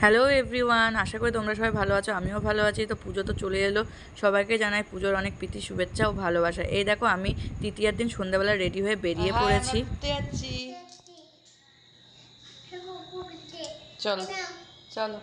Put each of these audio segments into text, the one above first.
Hello everyone আশা করি তোমরা সবাই ভালো আছো আমিও ভালো আছি। তো পুজো তো চলে এলো। সবাইকে জানাই পুজোর অনেক প্রীতি শুভেচ্ছা ও ভালোবাসা। এই দেখো আমি তৃতীয়ার দিন সন্ধ্যাবেলা রেডি হয়ে বেরিয়ে পড়েছি। চলো চলো।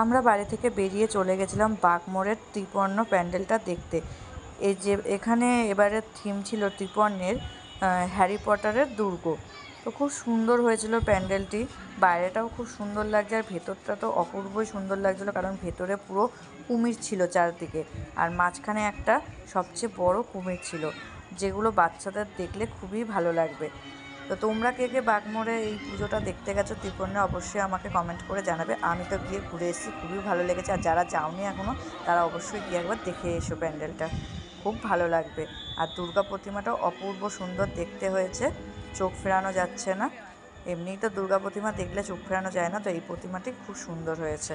আমরা বাড়ি থেকে বেরিয়ে চলে গেছিলাম বাঘমোড়ের ত্রিপর্ণ প্যান্ডেলটা দেখতে। এই যে এখানে এবারের থিম ছিল ত্রিপর্ণের হ্যারি পটারের দুর্গ। তো খুব সুন্দর হয়েছিল প্যান্ডেলটি। বাইরেটাও খুব সুন্দর লাগছে আর ভেতরটা তো অপূর্বই সুন্দর লাগছিল কারণ ভেতরে পুরো কুমির ছিল চারদিকে আর মাঝখানে একটা সবচেয়ে বড় কুমির ছিল, যেগুলো বাচ্চাদের দেখলে খুবই ভালো লাগবে। তো তোমরা কে কে বাগমোড়ে এই পুজোটা দেখতে গেছো ত্রিপর্ণে অবশ্যই আমাকে কমেন্ট করে জানাবে। আমি তো গিয়ে ঘুরে এসেছি, খুবই ভালো লেগেছে। আর যারা যাওনি এখনও তারা অবশ্যই গিয়ে একবার দেখে এসো প্যান্ডেলটা। খুব ভালো লাগবে। আর দুর্গা প্রতিমাটাও অপূর্ব সুন্দর দেখতে হয়েছে। চোখ ফেরানো যাচ্ছে না। এমনিই তো দুর্গা প্রতিমা দেখলে চোখ ফেরানো যায় না, তো এই প্রতিমাটি খুব সুন্দর হয়েছে।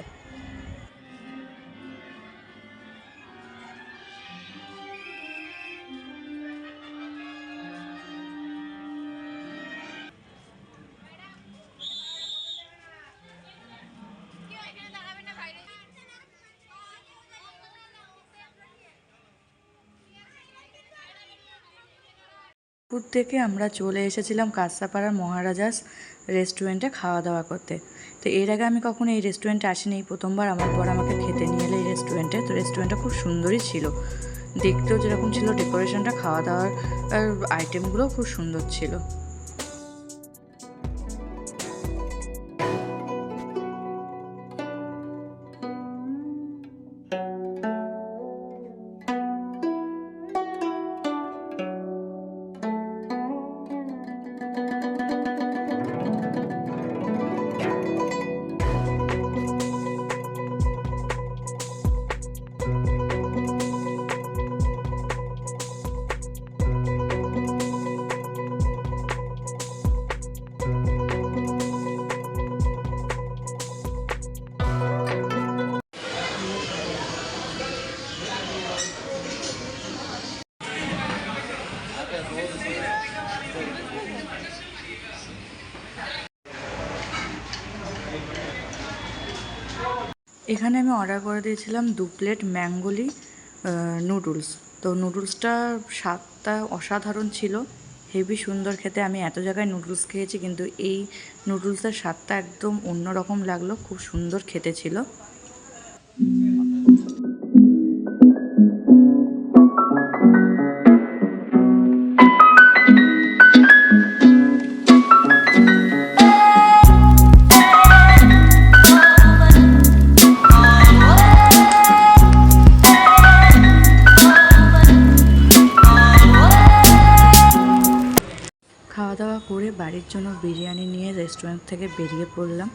পুর থেকে আমরা চলে এসেছিলাম কাঁসাপাড়ার মহারাজাস রেস্টুরেন্টে খাওয়া দাওয়া করতে। তো এর আগে আমি কখনো এই রেস্টুরেন্টে আসিনি, এই প্রথমবার আমার পর আমাকে খেতে নিয়ে এলো এই রেস্টুরেন্টে। তো রেস্টুরেন্টটা খুব সুন্দরই ছিল। দেখতেও যেরকম ছিল, ডেকোরেশনটা, খাওয়া দাওয়ার আইটেমগুলো খুব সুন্দর ছিল। এখানে আমি অর্ডার করে দিয়েছিলাম দু প্লেট ম্যাঙ্গোলি নুডলস তো নুডলসটার স্বাদটা অসাধারণ ছিল। হেভি সুন্দর খেতে। আমি এত জায়গায় নুডলস খেয়েছি, কিন্তু এই নুডলসের স্বাদটা একদম অন্যরকম লাগল। খুব সুন্দর খেতে ছিল। বাড়ির জন্য বিরিয়ানি নিয়ে রেস্টুরেন্ট থেকে বেরিয়ে পড়লাম।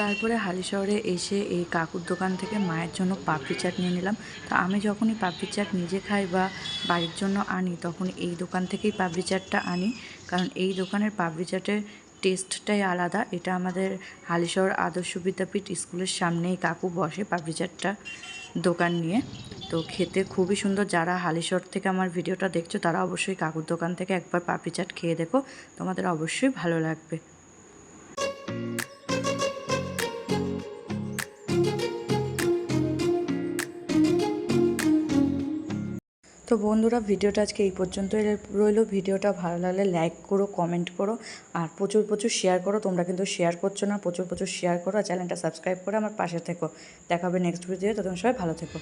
তারপরে হালি শহরে এসে এই কাকুর দোকান থেকে মায়ের জন্য পাপড়ি চাট নিয়ে নিলাম। তো আমি যখনই পাপড়ি চাট নিজে খাই বা বাড়ির জন্য আনি, তখন এই দোকান থেকেই পাপড়ি চাটটা আনি। কারণ এই দোকানের পাপড়ি চাটের টেস্টটাই আলাদা। এটা আমাদের হালিশহর আদর্শ বিদ্যাপীঠ স্কুলের সামনেই কাকু বসে পাপড়ি চাটটা দোকান নিয়ে। তো খেতে খুবই সুন্দর। যারা হালিশহর থেকে আমার ভিডিওটা দেখছ, তারা অবশ্যই কাকুর দোকান থেকে একবার পাপড়ি চাট খেয়ে দেখো। তোমাদের অবশ্যই ভালো লাগবে। তো বন্ধুরা, ভিডিওটা আজকে এই পর্যন্ত রইল। ভিডিওটা ভালো লাগলে লাইক করো কমেন্ট করো, আর প্রচুর প্রচুর শেয়ার করো। তোমরা কিন্তু শেয়ার করছ না, প্রচুর প্রচুর শেয়ার করো চ্যানেলটা সাবস্ক্রাইব করে আমার পাশে থেকো। দেখাবে নেক্সট ভিডিও তখন সবাই ভালো থেকো।